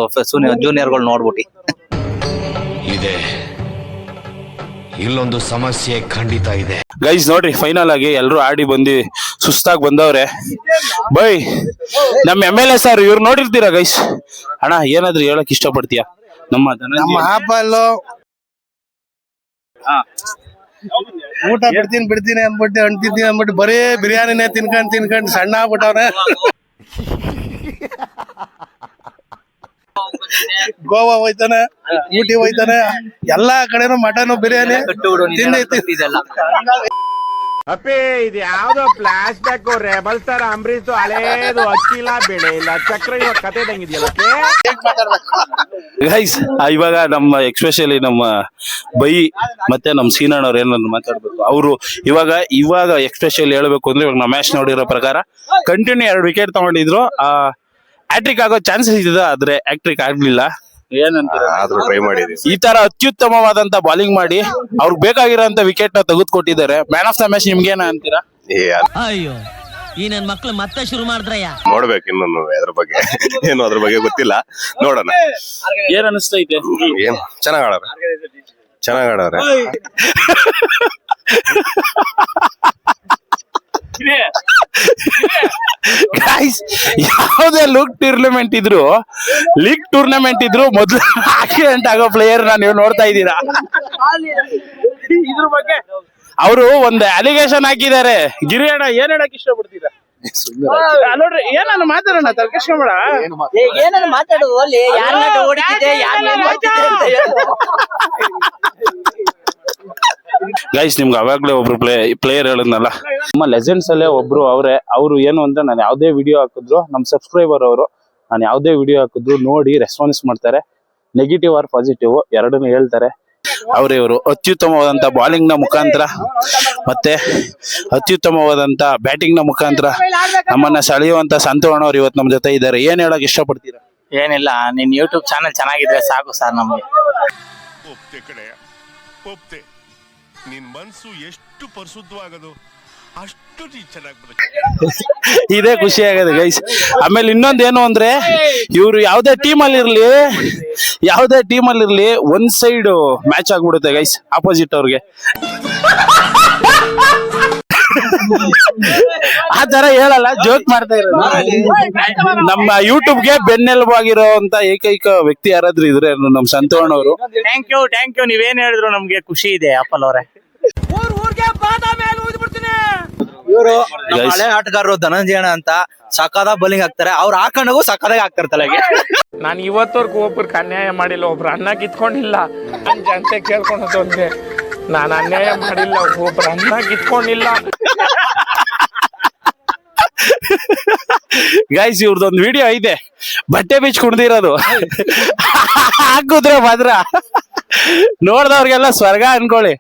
ಜೂನಿಯರ್ಗಳು ನೋಡ್ಬಿಟ್ಟು. ಇದೆ. ಇಲ್ಲೊಂದು ಸಮಸ್ಯೆ ಖಂಡಿತ ಇದೆ. ಗೈಸ್ ನೋಡ್ರಿ ಫೈನಲ್ ಆಗಿ ಎಲ್ರು ಆಡಿ ಬಂದಿ ಸುಸ್ತಾಗಿ ಬಂದವ್ರೆ. ಬೈ ನಮ್ಮ ಎಂ ಎಲ್ ಎ ಸರ್ ಇವ್ರು ನೋಡಿರ್ತೀರಾ ಗೈಸ್ ಅಣ್ಣ ಏನಾದ್ರು ಹೇಳಕ್ ಇಷ್ಟಪಡ್ತೀಯಾ? ನಮ್ಮ ಧನಂಜಯ- ಆಪಲ್ಲು ಹಾ. ಊಟ ಬಿಡ್ತೀನಿ ಬಿಡ್ತೀನಿ ಅಂದ್ಬಿಟ್ಟು ಅಂಟಿದ್ದೀನಿ ಅಂದ್ಬಿಟ್ಟು ಬರೀ ಬಿರಿಯಾನಿನೇ ತಿನ್ಕೊಂಡ್ ತಿನ್ಕೊಂಡ್ ಸಣ್ಣ ಆಗ್ಬಿಟ್ಟವ್ರೆ ಗೋವಾ ಹೋಯ್ತಾನೆ ಊಟಿ ಹೋಯ್ತಾನೆ ಎಲ್ಲಾ ಕಡೆನು ಮಟನ್ ಬಿರಿಯಾನಿ ತಿಂಡಿ ಅಪ್ಪಿ, ಇದು ಯಾವ್ದೋ flashback rebel star Ambareesh ಹಳೇದು ಅಕ್ಕಿಲ್ಲ ಬೆಳೆ ಇಲ್ಲ ಚಕ್ರ ಇವಾಗ ಕತೆ ಗೈಸ್ ಇವಾಗ ನಮ್ಮ ಎಕ್ಸ್ಪೆಷಲಿ ನಮ್ಮ ಬೈ ಮತ್ತೆ ನಮ್ಮ ಸೀನಣ್ಣವ್ರು ಏನಾದ್ರು ಮಾತಾಡ್ಬೇಕು? ಅವರು ಇವಾಗ ಇವಾಗ ಎಕ್ಸ್ಪೆಷಲಿ ಹೇಳ್ಬೇಕು ಅಂದ್ರೆ ಇವಾಗ ನಮ್ಮ ಮ್ಯಾಚ್ ನೋಡಿರೋ ಪ್ರಕಾರ ಕಂಟಿನ್ಯೂ ಎರಡು ವಿಕೆಟ್ ತಗೊಂಡಿದ್ರು. ಆ ಹ್ಯಾಟ್ರಿಕ್ ಆಗೋ ಚಾನ್ಸಸ್ ಇದ್ದ ಆದ್ರೆ ಆಕ್ಟ್ರಿಕ್ ಆಗ್ಲಿಲ್ಲ. ಏನಂತ ಆದ್ರೂ ಟ್ರೈ ಮಾಡಿದೀವಿ ಈ ತರ ಅತ್ಯುತ್ತಮವಾದಂತ ಬಾಲಿಂಗ್ ಮಾಡಿ ಅವ್ರಿಗೆ ಬೇಕಾಗಿರೋಂತ ವಿಕೆಟ್ನ ತೆಗೆದುಕೊಟ್ಟಿದ್ದಾರೆ. ಮ್ಯಾನ್ ಆಫ್ ದ ಮ್ಯಾಚ್ ನಿಮ್ಗೇನ ಅಂತೀರಾ? ಅಯ್ಯೋ ಈ ನನ್ ಮಕ್ಳು ಮತ್ತೆ ಶುರು ಮಾಡಿದ್ರಯ್ಯ? ನೋಡ್ಬೇಕು ಇನ್ನೊಂದು ಅದ್ರ ಬಗ್ಗೆ. ಏನು ಅದ್ರ ಬಗ್ಗೆ ಗೊತ್ತಿಲ್ಲ. ನೋಡೋಣ. ಏನ್ ಅನಿಸ್ತೈತೆ? ಏನ್? ಚೆನ್ನಾಗ್ ಆಡವ್ರೆ. ಚೆನ್ನಾಗ್ ಆಡವ್ರೆ. ಗೈಸ್ ಯಾವುದೇ ಲುಕ್ ಟೂರ್ನಮೆಂಟ್ ಇದ್ರು ಲೀಗ್ ಟೂರ್ನಮೆಂಟ್ ಇದ್ರು ಮೊದ್ಲು ಆಕ್ಸಿಡೆಂಟ್ ಆಗೋ ಪ್ಲೇಯರ್ ನಾನು ನೀವು ನೋಡ್ತಾ ಇದ್ದೀರಾ? ಇದ್ರ ಬಗ್ಗೆ ಅವರು ಒಂದು ಅಲಿಗೇಷನ್ ಹಾಕಿದ್ದಾರೆ. ಗಿರಿ ಅಣ್ಣ ಏನ್ ಹೇಳಕ್ ಇಷ್ಟಪಡ್ತೀರಾ? ನೋಡ್ರಿ ಏನನ್ನ ಮಾತಾಡೋಣ ತರ್ಕೇಶ್ಕೊಂಬೇಡ ಏನಾದ್ರು ಮಾತಾಡು ಅಲ್ಲಿ ಯಾರನ್ನ ಹೊಡಿತಿದ್ದೆ ಯಾರನ್ನ ಮಾಡ್ತಿದ್ದೆ ಅಂತ ಹೇಳು. ಗೈಸ್ ನಿಮ್ಗೆ ಅವಾಗ್ಲೇ ಒಬ್ರು ಪ್ಲೇ ಪ್ಲೇಯರ್ ಹೇಳಿದ್ನಲ್ಲ. ನಮ್ಮ ಲೆಜೆಂಡ್ಸ್ ಅಲ್ಲೇ ಒಬ್ರು ಅವರೇ ಅವರು ಏನು ಅಂತ ನಾನು ಯಾವುದೇ ವಿಡಿಯೋ ಹಾಕಿದ್ರು ನಮ್ಮ ಸಬ್ಸ್ಕ್ರೈಬರ್ ಅವರು ನಾನು ಯಾವುದೇ ವಿಡಿಯೋ ಹಾಕಿದ್ರು ನೋಡಿ ರೆಸ್ಪಾನ್ಸ್ ಮಾಡ್ತಾರೆ. ನೆಗೆಟಿವ್ ಆರ್ ಪಾಸಿಟಿವ್ ಎರಡನ್ನೂ ಹೇಳ್ತಾರೆ. ಅವರೇ ಇವರು ಅತ್ಯುತ್ತಮವಾದಂತ ಬಾಲಿಂಗ್ನ ಮುಖಾಂತರ ಮತ್ತೆ ಅತ್ಯುತ್ತಮವಾದಂತ ಬ್ಯಾಟಿಂಗ್ನ ಮುಖಾಂತರ ನಮ್ಮನ್ನ ಸೆಳೆಯುವಂತ ಸಂತೋಣ ಅವರು ಇವತ್ತು ನಮ್ಮ ಜೊತೆ ಇದ್ದಾರೆ. ಏನ್ ಹೇಳಕ್ ಇಷ್ಟಪಡ್ತೀರಾ? ಏನಿಲ್ಲ ನಿನ್ ಯೂಟ್ಯೂಬ್ ಚಾನಲ್ ಚೆನ್ನಾಗಿದ್ರೆ ಸಾಕು ಸರ್ ನಮ್ಗೆ. ಒಪ್ತೆ ಕಡೆ ಒಪ್ತೆ. ನಿನ್ ಮನ್ಸು ಎಷ್ಟು ಪರಿಶುದ್ಧವಾಗದು, ಅಷ್ಟು ಚೆನ್ನಾಗಿ ಇದೇ ಖುಷಿ ಆಗದೆ ಗೈಸ್ ಆಮೇಲೆ ಇನ್ನೊಂದ್ ಏನು ಅಂದ್ರೆ, ಇವ್ರು ಯಾವ್ದೇ ಟೀಮ್ ಅಲ್ಲಿ ಇರ್ಲಿ, ಯಾವ್ದೇ ಟೀಮ್ ಅಲ್ಲಿ ಇರ್ಲಿ, ಒಂದ್ ಸೈಡ್ ಮ್ಯಾಚ್ ಆಗ್ಬಿಡುತ್ತೆ ಗೈಸ್ ಆಪೋಸಿಟ್ ಅವ್ರಿಗೆ. ಆ ತರ ಹೇಳಲ್ಲ ಜೋಕ್ ಮಾಡ್ತಾ ಇರೋದು. ನಮ್ಮ ಯೂಟ್ಯೂಬ್ಗೆ ಬೆನ್ನೆಲುಬಾಗಿರೋ ಅಂತ ಏಕೈಕ ವ್ಯಕ್ತಿ ಯಾರಾದ್ರೂ ಇದ್ರೆ ನಮ್ ಸಂತೋಣ ಅವರು. ಥ್ಯಾಂಕ್ ಯು ಥ್ಯಾಂಕ್ ಯು ನೀವೇನ್ ಹೇಳಿದ್ರು ನಮ್ಗೆ ಖುಷಿ ಇದೆ ಅಪ್ಪಲ್ ಅವರೇ. ಇವರು. ಹಳೆ ಆಟಗಾರರು ಧನಂಜಯಣ ಅಂತ ಸಕಾದ ಬೌಲಿಂಗ್ ಹಾಕ್ತಾರೆ. ಅವ್ರು ಹಾಕೊಂಡಾಗೂ ಸಕಾದಾಗ ಹಾಕ್ತಾರೆ ತಲೆಗೆ ನಾನು ಇವತ್ತವರೆಗೂ ಒಬ್ರಿಗೆ ಅನ್ಯಾಯ ಮಾಡಿಲ್ಲ ಒಬ್ರು ಅನ್ನ ಕಿತ್ಕೊಂಡಿಲ್ಲ. ನನ್ ಜನತೆ ಕೇಳ್ಕೊಳೋದು ಒಂದೇ. ನಾನು ಅನ್ಯಾಯ ಮಾಡಿಲ್ಲ ಒಬ್ಬೊಬ್ರ ಅನ್ನ ಕಿತ್ಕೊಂಡಿಲ್ಲ ಗೈಸ್ ಇವ್ರದೊಂದು ವಿಡಿಯೋ ಐತೆ ಬಟ್ಟೆ ಬೀಚ್ ಕುಡ್ದಿರೋದು ಹಾಕುದ್ರೆ ಮಾತ್ರ. ನೋಡ್ದವ್ರಿಗೆಲ್ಲ ಸ್ವರ್ಗ ಅನ್ಕೊಳ್ಳಿ.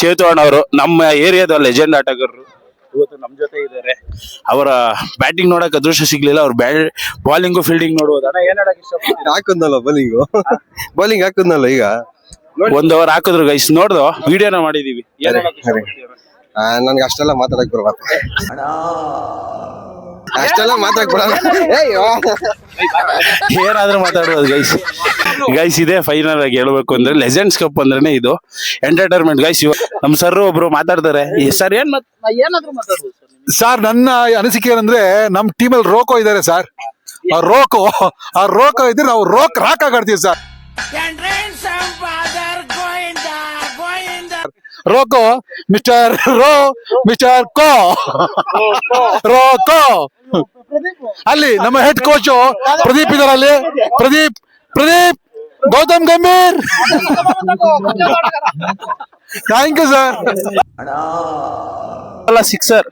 ಚೇತೋಣ ಅವರು ನಮ್ಮ ಏರಿಯಾದ ಲೆಜೆಂಡ್ ಆಟಗಾರರು ಇವತ್ತು ನಮ್ಮ ಜೊತೆ ಇದ್ದಾರೆ ಅವರ ಬ್ಯಾಟಿಂಗ್ ನೋಡಕ್ ಅದೃಷ್ಟ ಸಿಗ್ಲಿಲ್ಲ ಅವ್ರ ಬ್ಯಾ ಬಾಲಿಂಗು ಫೀಲ್ಡಿಂಗ್ ನೋಡ್ಬೋದು. ಅಣ್ಣ ಏನ್ ಹೇಳಕ್ ಇಷ್ಟಪಡ್ತೀರಾ? ಹಾಕುದ್ನಲ್ಲ ಬೌಲಿಂಗ್ ಬೌಲಿಂಗ್ ಹಾಕುದ್ನಲ್ಲ ಈಗ? ಒಂದ್ ಅವರ್ ಹಾಕಿದ್ರು ಗೈಸ್ ನೋಡ್ದು ವಿಡಿಯೋನ ಮಾಡಿದೀವಿ? ನನ್ಗೆ ಅಷ್ಟೆಲ್ಲ ಮಾತಾಡಕ್ ಬರಲ್ಲ. ಅಷ್ಟೆಲ್ಲ ಮಾತಾಡಕ್ ಬರಲ್ಲ. ಏನಾದ್ರೂ ಮಾತಾಡ್ಬೋದು ಗೈಸ್ ಗೈಸ್ ಇದೆ ಫೈನಲ್ ಆಗಿ ಹೇಳ್ಬೇಕು ಅಂದ್ರೆ ಲೆಜೆಂಡ್ಸ್ ಕಪ್ ಅಂದ್ರೇನೆ ಇದು ಎಂಟರ್ಟೈನ್ಮೆಂಟ್ ಗೈಸ್ ನಮ್ ಸರ್ ಒಬ್ರು ಮಾತಾಡ್ತಾರೆ. ಸರ್ ಏನ್. ಸರ್ ನನ್ನ ಅನಿಸಿಕೆ ಏನಂದ್ರೆ ನಮ್ ಟೀಮಲ್ಲಿ ರೋಕೋ ಇದಾರೆ ಸರ್ ಆ ರೋಕೋ ಆ ರೋಕೋ ಇದ್ರೆ ನಾವು rock rock ಆಗಾಡ್ತೀವಿ sir Roko, mister Ro, mister Ko. Roko. ಅಲ್ಲಿ ನಮ್ಮ ಹೆಡ್ ಕೋಚ್ ಪ್ರದೀಪ್ ಇದರಲ್ಲಿ. Pradeep Pradeep, Gautam Gambhir. Thank you sir sixer.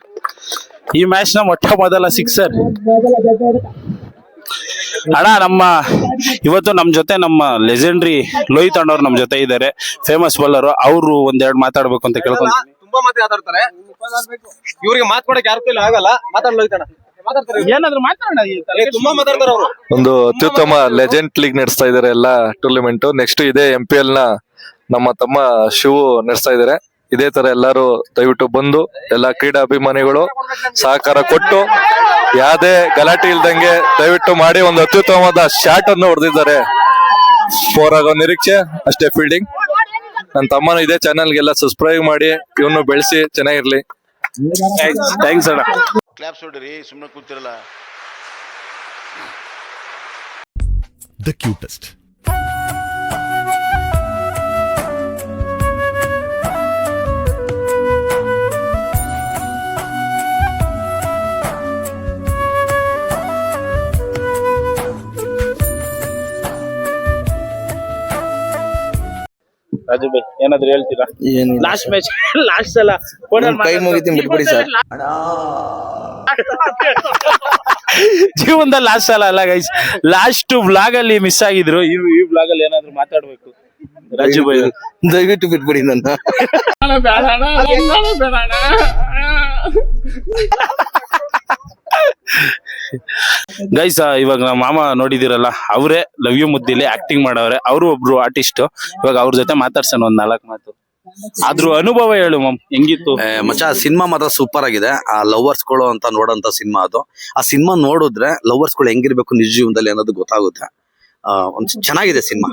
ಈ ಮ್ಯಾಚ್ನ ಮೊಟ್ಟ ಮೊದಲ ಸಿಕ್ಸರ್. ಅಣ್ಣ ನಮ್ಮ ಇವತ್ತು ನಮ್ ಜೊತೆ ನಮ್ಮ ಲೆಜೆಂಡ್ರಿ ಲೋಹಿತ್ ಅಣ್ಣವ್ರು ನಮ್ ಜೊತೆ ಇದ್ದಾರೆ. ಫೇಮಸ್ ಬೌಲರ್ ಅವರು ಒಂದೆರಡು ಮಾತಾಡ್ಬೇಕು ಅಂತ ಕೇಳ್ಕೊಂತೀನಿ ತುಂಬಾ ಮಾತಾಡ್ತಾರೆ. ಇವ್ರಿಗೆ ಮಾತಾಡಕ್ ಯಾರು ಕೈಲಿ ಆಗಲ್ಲ. ಮಾತಾಡ್ಲೋ ಏನಾದ್ರು ಮಾತಾಡೋಣ ತುಂಬಾ ಮಾತಾಡ್ತಾರೆ ಅವರು. ಒಂದು ಅತ್ಯುತ್ತಮ ಲೆಜೆಂಡ್ ಲೀಗ್ ನಡೆಸ್ತಾ ಇದ್ದಾರೆ ಎಲ್ಲ ಟೂರ್ನಮೆಂಟ್ ನೆಕ್ಸ್ಟ್ ಇದೇ ಎಂ ಪಿ ಎಲ್ನ ನಮ್ಮ ತಮ್ಮ ಶಿವು ನಡೆಸ್ತಾ ಇದ್ದಾರೆ. ಇದೇ ತರ ಎಲ್ಲರೂ ದಯವಿಟ್ಟು ಬಂದು ಎಲ್ಲ ಕ್ರೀಡಾ ಅಭಿಮಾನಿಗಳು ಸಹಕಾರ ಕೊಟ್ಟು ಯಾವ್ದೇ ಗಲಾಟೆ ಇಲ್ದಂಗೆ ದಯವಿಟ್ಟು ಮಾಡಿ ಒಂದು ಅತ್ಯುತ್ತಮವಾದ ಶಾಟ್ ಅನ್ನು ಹೊಡೆದಿದ್ದಾರೆ. ಫೋರ್ ಆಗೋ ನಿರೀಕ್ಷೆ ಅಷ್ಟೇ ಫೀಲ್ಡಿಂಗ್ ನನ್ನ ತಮ್ಮನ ಇದೇ ಚಾನಲ್ಗೆಲ್ಲ ಸಬ್ಸ್ಕ್ರೈಬ್ ಮಾಡಿ ಇವನ್ನು ಬೆಳೆಸಿ ಚೆನ್ನಾಗಿರ್ಲಿ. ಥ್ಯಾಂಕ್ಸ್ ಅಣ್ಣ. ಕ್ಲಾಪ್ಸ್ ಹೊಡ್ರಿ ಸುಮ್ಮನೆ ಕೂತಿರಲ್ಲ. ದ ಕ್ಯೂಟೆಸ್ಟ್ ರಾಜು ಬೈ ಏನಾದ್ರು ಹೇಳ್ತೀರಾ? ಲಾಸ್ಟ್ ಮ್ಯಾಚ್ ಲಾಸ್ಟ್ ಸಲ ಕೈ ಮುಗಿತೀನಿ ಬಿಟ್ಬಿಡಿ ಸರ್. <laughs> ಜೀವನದಲ್ಲಿ ಲಾಸ್ಟ್ ಸಲ ಅಲ್ಲ ಗೈಸ್ ಲಾಸ್ಟ್ ಬ್ಲಾಗ್ ಅಲ್ಲಿ ಮಿಸ್ ಆಗಿದ್ರು. ಈ ಈ ಬ್ಲಾಗ್ ಅಲ್ಲಿ ಏನಾದ್ರು ಮಾತಾಡ್ಬೇಕು? ರಾಜು ಬೈ ದಯವಿಟ್ಟು ಬಿಟ್ಬಿಡಿ ನನ್ನ. ಗೈಸ್ ಇವಾಗ ನಮ್ಮ ಮಾಮ ನೋಡಿದಿರಲ್ಲ, ಅವರೇ ಲವ್ ಯು ಮುದ್ದಿಲಿ ಆಕ್ಟಿಂಗ್ ಮಾಡವ್ರೆ. ಅವರು ಒಬ್ರು ಆರ್ಟಿಸ್ಟ್ ಇವಾಗ ಅವ್ರ ಜೊತೆ ಮಾತಾಡ್ಸೋಣ ಒಂದ್ ನಾಲ್ಕು ಮಾತು. ಆದ್ರೂ ಅನುಭವ ಹೇಳು ಮಮ್, ಹೆಂಗಿತ್ತು? ಮಚ್ಚಾ ಸಿನಿಮಾ ಮಾತ್ರ ಸೂಪರ್ ಆಗಿದೆ. ಆ ಲವರ್ಸ್ಗಳು ಅಂತ ನೋಡೋಂತ ಸಿನಿಮಾ ಅದು. ಆ ಸಿನಿಮಾ ನೋಡಿದ್ರೆ ಲವರ್ಸ್ಗಳು ಹೆಂಗಿರ್ಬೇಕು ನಿಜ ಜೀವನದಲ್ಲಿ ಅನ್ನೋದು ಗೊತ್ತಾಗುತ್ತೆ. ಒಂದ್ ಚೆನ್ನಾಗಿದೆ ಸಿನಿಮಾ.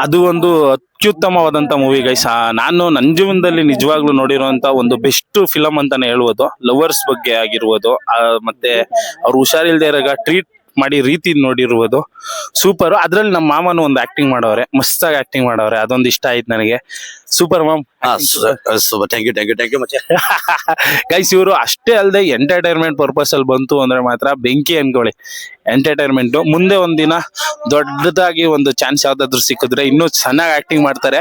ಅದು ಒಂದು ಅತ್ಯುತ್ತಮವಾದಂತ ಮೂವಿ ಗೈಸ್ ನಾನು ನನ್ನ ಜೀವನದಲ್ಲಿ ನಿಜವಾಗ್ಲೂ ನೋಡಿರುವಂತ ಒಂದು ಬೆಸ್ಟ್ ಫಿಲಂ ಅಂತಾನೆ ಹೇಳುವುದು. ಲವರ್ಸ್ ಬಗ್ಗೆ ಆಗಿರುವುದು. ಮತ್ತೆ ಅವ್ರು ಹುಷಾರಿಲ್ದೇ ಇರಾಗ ಟ್ರೀಟ್ ಮಾಡಿ ರೀತಿ ನೋಡಿರುವುದು ಸೂಪರ್. ಅದ್ರಲ್ಲಿ ನಮ್ಮ ಮಾಮನು ಒಂದು ಆಕ್ಟಿಂಗ್ ಮಾಡವ್ರೆ ಮಸ್ತಾಗಿ ಆಕ್ಟಿಂಗ್ ಮಾಡವ್ರೆ. ಅದೊಂದು ಇಷ್ಟ ಆಯ್ತು ನನಗೆ. Super mom. Super. Thank you thank you thank you ಮಚ್ಚ. ಗೈಸ್ ಇವರು ಅಷ್ಟೇ ಅಲ್ಲದೆ ಎಂಟರ್ಟೈನ್ಮೆಂಟ್ ಪರ್ಪಸ್ ಅಲ್ಲಿ ಬಂತು ಅಂದ್ರೆ ಮಾತ್ರ ಬೆಂಕಿ ಅನ್ಕೊಳ್ಳಿ. ಎಂಟರ್ಟೈನ್ಮೆಂಟ್ ಮುಂದೆ ಒಂದಿನ ದೊಡ್ಡದಾಗಿ ಒಂದು ಚಾನ್ಸ್ ಯಾವ್ದಾದ್ರು ಸಿಕ್ಕಿದ್ರೆ ಇನ್ನೂ ಚೆನ್ನಾಗಿ ಆಕ್ಟಿಂಗ್ ಮಾಡ್ತಾರೆ.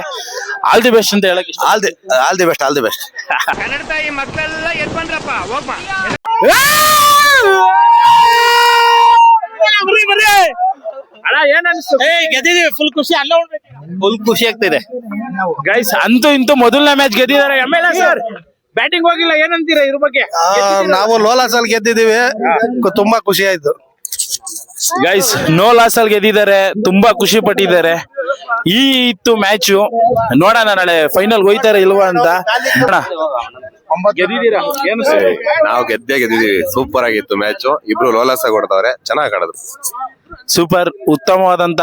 ಆಲ್ ದಿ ಬೆಸ್ಟ್ ಅಂತ ಹೇಳಕ್ ಇಷ್ಟ all the all the best all the best full ಖುಷಿ ಅಲ್ಲ ಫುಲ್ ಖುಷಿ ಆಗ್ತಿದೆ. ಗೈಸ್ ಅಂತೂ ಇಂತೂ ಮೊದಲನೇ ಮ್ಯಾಚ್ ಗೆದ್ದಿದ್ದಾರೆ. ಎಂ ಎಲ್ ಸರ್ ಬ್ಯಾಟಿಂಗ್ ಹೋಗಿಲ್ಲ ಏನಂತೀರಾ ಇದ್ರ ಬಗ್ಗೆ? ನಾವು ಲೋಲಾಸಲ್ ಗೆದ್ದಿದೀವಿ ತುಂಬಾ ಖುಷಿ ಆಯ್ತು. ಗೈಸ್ ನೋ ಲಾಸ್ ಅಲ್ಲಿ ಗೆದ್ದಿದ್ದಾರೆ ತುಂಬಾ ಖುಷಿ ಪಟ್ಟಿದ್ದಾರೆ. ಈ ಇತ್ತು ಮ್ಯಾಚು ನೋಡೋಣ ನಾಳೆ ಫೈನಲ್ ಹೋಯ್ತಾರ ಇಲ್ವಾ ಅಂತ. ನೋಡೋಣ. ಏನು ಸರ್ ನಾವು ಗೆದ್ದೇ ಗೆದ್ದಿದೀವಿ ಸೂಪರ್ ಆಗಿತ್ತು ಮ್ಯಾಚ್ ಇಬ್ರು ಲೋಲಾಸ ಕೊಡ್ತಾವ್ರೆ. ಚೆನ್ನಾಗಿ ಆಡಿದ್ರು. ಸೂಪರ್ ಉತ್ತಮವಾದಂತ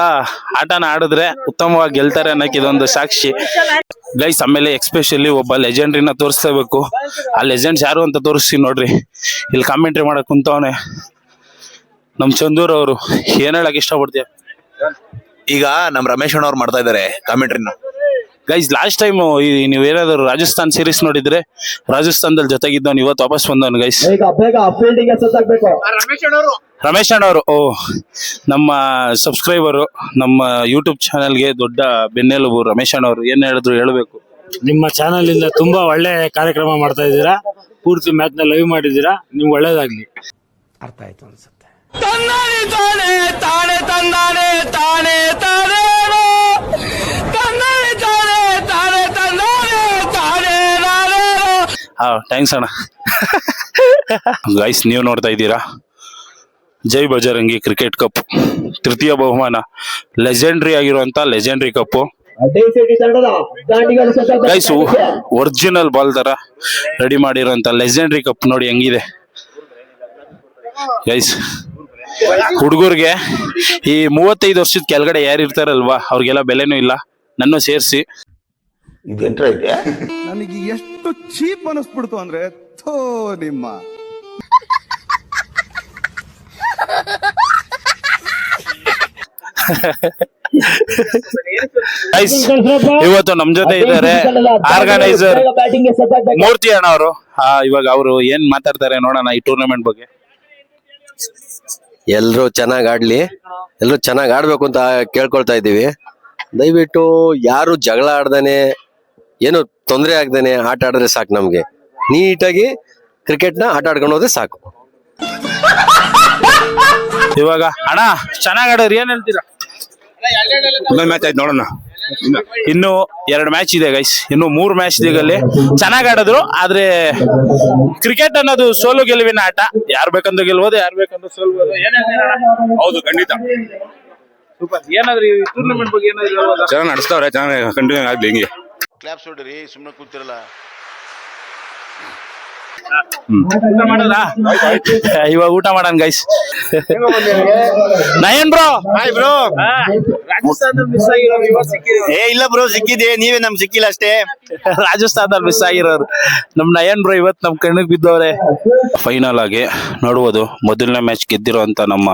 ಆಟನ ಆಡಿದ್ರೆ ಉತ್ತಮವಾಗಿ ಗೆಲ್ತಾರೆ ಅನ್ನಕ್ಕೆ ಇದೊಂದು ಸಾಕ್ಷಿ. ಗೈಸ್ ಆಮೇಲೆ ಎಕ್ಸ್ಪೆಷಲಿ ಒಬ್ಬ ಲೆಜೆಂಡ್ರಿನ ತೋರಿಸ್ಬೇಕು ಆ ಲೆಜೆಂಡ್ಸ್ ಯಾರು ಅಂತ ತೋರಿಸ್ತೀನಿ ನೋಡ್ರಿ. ಇಲ್ಲಿ ಕಾಮೆಂಟ್ರಿ ಮಾಡಕ್ ಕುಂತವನೆ. ನಮ್ ಚಂದೂರ್ ಅವರು ಏನ್ ಹೇಳಕ್ ಇಷ್ಟಪಡ್ತೀಯ? ಈಗ ನಮ್ ರಮೇಶ್ ಅಣ್ಣ ಅವ್ರು ಮಾಡ್ತಾ ಇದಾರೆ ಕಾಮೆಂಟ್ರಿನ ಗೈಸ್ ಲಾಸ್ಟ್ ಟೈಮ್ ನೀವು ಏನಾದ್ರು ರಾಜಸ್ಥಾನ್ ಸೀರೀಸ್ ನೋಡಿದ್ರೆ ರಾಜಸ್ಥಾನದಲ್ಲಿ ಜೊತೆಗಿದ್ದವನು ಇವತ್ತು ವಾಪಸ್ ಬಂದವನು ಗೈಸ್ ರಮೇಶ್ ಅಣ್ಣವರು ಓ ನಮ್ಮ ಸಬ್ಸ್ಕ್ರೈಬರು ನಮ್ಮ ಯೂಟ್ಯೂಬ್ ಚಾನೆಲ್ಗೆ ದೊಡ್ಡ ಬೆನ್ನೆಲುಬು ರಮೇಶ್ ಅಣ್ಣವರು ಏನು ಹೇಳಿದ್ರು ಹೇಳಬೇಕು? ನಿಮ್ಮ ಚಾನಲ್ ಇಂದ ತುಂಬಾ ಒಳ್ಳೆ ಕಾರ್ಯಕ್ರಮ ಮಾಡ್ತಾ ಇದ್ದೀರಾ ಪೂರ್ತಿ ಮ್ಯಾಚ್ನ ಲೈವ್ ಮಾಡಿದ್ದೀರಾ ನೀವು ಒಳ್ಳೇದಾಗ್ಲಿ. ಅರ್ಥ ಆಯ್ತು ಅನ್ಸುತ್ತೆ. ಹಾ ಥ್ಯಾಂಕ್ಸ್ ಅಣ್ಣ. ಗೈಸ್ ನೀವು ನೋಡ್ತಾ ಇದ್ದೀರಾ? Jai Bajrangi cricket cup. ತೃತೀಯ ಬಹುಮಾನ. ಲೆಜೆಂಡ್ರಿ ಆಗಿರುವಂತ legendary cup guys original ball ತರ ರೆಡಿ ಮಾಡಿರುವಂತ ಲೆಜೆಂಡ್ರಿ ಕಪ್ ನೋಡಿ ಹೆಂಗಿದೆ. ಗೈಸ್ ಹುಡುಗರಿಗೆ ಈ ಮೂವತ್ತೈದು ವರ್ಷದ ಕೆಳಗಡೆ ಯಾರು ಇರ್ತಾರಲ್ವಾ ಅವ್ರಿಗೆಲ್ಲ ಬೆಲೆನೂ ಇಲ್ಲ. ನನ್ನ ಸೇರಿಸಿ. ನನಗೆ ಎಷ್ಟು ಚೀಪ್ ಅನಿಸ್ಬಿಡ್ತು ಅಂದ್ರೆ ಥೋ ನಿಮ್ಮ. ಇವತ್ತು ನಮ್ ಜೊತೆ ಇದ್ದಾರೆ ಆರ್ಗನೈಸರ್ ಮೂರ್ತಿ ಅಣ್ಣ ಅವರು. ಇವಾಗ ಅವರು ಏನ್ ಮಾತಾಡ್ತಾರೆ ನೋಡೋಣ ಈ ಟೂರ್ನಮೆಂಟ್ ಬಗ್ಗೆ. ಎಲ್ರು ಚೆನ್ನಾಗ್ ಆಡ್ಲಿ. ಎಲ್ರು ಚೆನ್ನಾಗ್ ಆಡ್ಬೇಕು ಅಂತ ಕೇಳ್ಕೊಳ್ತಾ ಇದ್ದೀವಿ. ದಯವಿಟ್ಟು ಯಾರು ಜಗಳ ಆಡ್ದಾನೆ ಏನು ತೊಂದರೆ ಆಗ್ದಾನೆ ಆಟ ಆಡಿದ್ರೆ ಸಾಕು ನಮ್ಗೆ. ನೀಟಾಗಿ ಕ್ರಿಕೆಟ್ನ ಆಟ ಆಡ್ಕೊಂಡು ಹೋದ್ರೆ ಸಾಕು. ಇವಾಗ ಅಣ್ಣ ಚೆನ್ನಾಗ್ ಆಡೋರು ಏನ್ ಹೇಳ್ತೀರಾ? ಇನ್ನೊಂದು ಮ್ಯಾಚ್ ಆಯ್ತು ನೋಡೋಣ. ಇನ್ನು ಎರಡು ಮ್ಯಾಚ್ ಇದೆ ಗೈಸ್ ಇನ್ನು ಮೂರು ಮ್ಯಾಚ್ ಇದೆ ಅಲ್ಲಿ ಚೆನ್ನಾಗ್ ಆಡಿದ್ರು ಆದ್ರೆ ಕ್ರಿಕೆಟ್ ಅನ್ನೋದು ಸೋಲು ಗೆಲುವಿನ ಆಟ. ಯಾರು ಬೇಕಂದ್ರೆ ಗೆಲ್ಬೋದು ಯಾರು ಬೇಕಂದ್ರೆ ಸೋಲ್ಬೋದು. ಏನ್ ಹೇಳ್ತೀರಾ ಹೌದು ಖಂಡಿತ. ಸೂಪರ್. ಏನಾದ್ರು ಈ ಟೂರ್ನಮೆಂಟ್ ಬಗ್ಗೆ ಏನಾದ್ರು ಹೇಳ್ಬೋದಾ? ಚೆನ್ನಾಗಿ ನಡೆಸ್ತಾವ್ರೆ ಚೆನ್ನಾಗಿ ಕಂಟಿನ್ಯೂ ಆಗ್ಲಿ ಹಿಂಗೆ. ಕ್ಲಾಪ್ಸ್ ಹೊಡ್ರಿ ಸುಮ್ಮನೆ ಕೂತಿರಲ್ಲ. ಇವಾಗ ಊಟ ಮಾಡೋಣ guys Nayan bro hi bro ಏ ಇಲ್ಲ ಬ್ರೋ ಸಿಕ್ಕಿದೆ ನೀವೇ ನಮ್ ಸಿಕ್ಕಿಲ್ಲ ಅಷ್ಟೇ. ರಾಜಸ್ಥಾನದಲ್ಲಿ ಮಿಸ್ ಆಗಿರೋರು. ನಮ್ ನಯನ್ ಬ್ರೋ ಇವತ್ ನಮ್ ಕಣ್ಣಿಗೆ ಬಿದ್ದವ್ರೆ. ಫೈನಲ್ ಆಗಿ ನೋಡುವುದು ಮೊದಲನೇ ಮ್ಯಾಚ್ ಗೆದ್ದಿರೋ ನಮ್ಮ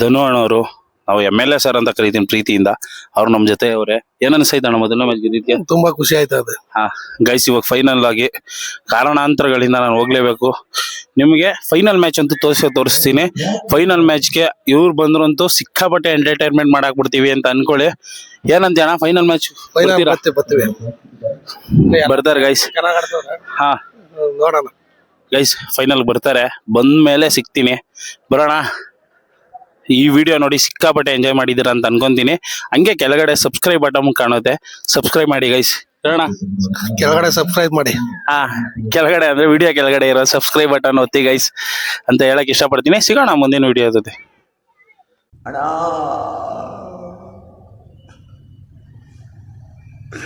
ಧನು ಅಣ್ಣವರು ನಾವು ಎಂ ಎಲ್ ಎ ಸರ್ ಅಂತ ಕರಿತೀನಿ ಪ್ರೀತಿಯಿಂದ. ಅವ್ರು ನಮ್ ಜೊತೆ ಅವರೇ ಏನ್ ಅನ್ಸೈತೆ ಅಣ್ಣ ಮೊದಲನೇ ಮ್ಯಾಚ್ ತುಂಬಾ ಖುಷಿ ಆಯ್ತದೆ ಹಾ ಗೈಸ್ ಇವಾಗ ಫೈನಲ್ ಆಗಿ ಕಾರಣಾಂತರಗಳಿಂದ ನಾನು ಹೋಗ್ಲೇಬೇಕು. ನಿಮಗೆ ಫೈನಲ್ ಮ್ಯಾಚ್ ಅಂತೂ ತೋರಿಸಿ ತೋರಿಸ್ತೀನಿ. ಫೈನಲ್ ಮ್ಯಾಚ್ಗೆ ಇವ್ರು ಬಂದ್ರಂತೂ ಸಿಕ್ಕಾಪಟ್ಟೆ ಎಂಟರ್ಟೈನ್ಮೆಂಟ್ ಮಾಡಕ್ ಬಿಡ್ತೀವಿ ಅಂತ ಅನ್ಕೊಳ್ಳಿ. ಏನಂತ ಅಣ್ಣ ಫೈನಲ್ ಮ್ಯಾಚ್ ಬರ್ತಾರೆ? ಗೈಸ್ ಹಾ. ನೋಡೋಣ. ಗೈಸ್ ಫೈನಲ್ ಬರ್ತಾರೆ. ಬಂದ್ಮೇಲೆ ಸಿಗ್ತೀನಿ. ಬರೋಣ. ಈ ವಿಡಿಯೋ ನೋಡಿ ಸಿಕ್ಕಾಪಟ್ಟೆ ಎಂಜಾಯ್ ಮಾಡಿದ್ದೀರಾ ಅಂತ ಅನ್ಕೊಂತೀನಿ. ಹಂಗೆ ಕೆಳಗಡೆ ಸಬ್ಸ್ಕ್ರೈಬ್ ಬಟನ್ ಕಾಣುತ್ತೆ. ಸಬ್ಸ್ಕ್ರೈಬ್ ಮಾಡಿ ಗೈಸ್ ಹೇಳೋಣ ಕೆಳಗಡೆ ಸಬ್ಸ್ಕ್ರೈಬ್ ಮಾಡಿ. ಹಾ ಕೆಳಗಡೆ ಅಂದ್ರೆ ವಿಡಿಯೋ ಕೆಳಗಡೆ ಇರೋ ಸಬ್ಸ್ಕ್ರೈಬ್ ಬಟನ್ ಒತ್ತಿ ಗೈಸ್ ಅಂತ ಹೇಳಕ್ ಇಷ್ಟಪಡ್ತೀನಿ. ಸಿಗೋಣ ಮುಂದಿನ ವಿಡಿಯೋ ಜೊತೆ. ಅಣ್ಣ.